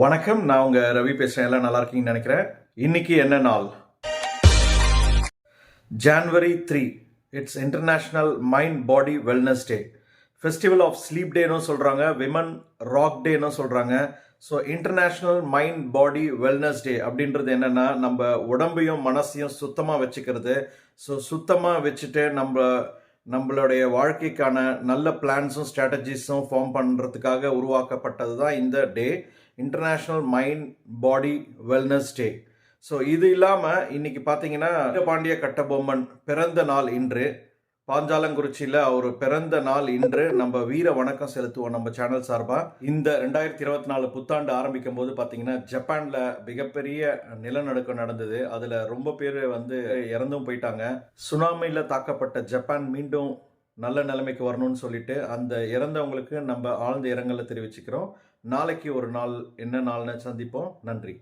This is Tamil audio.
வணக்கம் நான் உங்க ரவி பேசுறேன். எல்லாம் நல்லா இருக்கீங்கன்னு நினைக்கிறேன். இன்னைக்கு என்ன நாள்? January three it's international mind body wellness day festival of sleep டேனும் சொல்கிறாங்க விமன் ராக் டேன்னு சொல்கிறாங்க so international mind body wellness day அப்படின்றது என்னென்னா நம்ம உடம்பையும் மனசையும் சுத்தமாக வச்சுக்கிறது. ஸோ சுத்தமாக வச்சுட்டு நம்ம நம்மளுடைய வாழ்க்கைக்கான நல்ல பிளான்ஸும் ஸ்ட்ராட்டஜிஸும் ஃபார்ம் பண்ணுறதுக்காக உருவாக்கப்பட்டது தான் இந்த day international mind body wellness day so இது இல்லாமல் இன்னைக்கு பார்த்தீங்கன்னா வீரபாண்டிய கட்டபொம்மன் பிறந்த நாள் இன்று. பாஞ்சாலங்குறிச்சியில் அவர் பிறந்த நாள் இன்று. நம்ம வீர வணக்கம் செலுத்துவோம் நம்ம சேனல் சார்பாக இந்த ரெண்டாயிரத்தி இருபத்தி நாலு புத்தாண்டு ஆரம்பிக்கும் போது பார்த்தீங்கன்னா ஜப்பானில் மிகப்பெரிய நிலநடுக்கம் நடந்தது. அதில் ரொம்ப பேர் வந்து இறந்தும் போயிட்டாங்க. சுனாமியில் தாக்கப்பட்ட ஜப்பான் மீண்டும் நல்ல நிலைமைக்கு வரணும்னு சொல்லிட்டு அந்த இறந்தவங்களுக்கு நம்ம ஆழ்ந்த இரங்கலை தெரிவிச்சுக்கிறோம். நாளைக்கு ஒரு நாள் என்ன நாள்னு சந்திப்போம். நன்றி.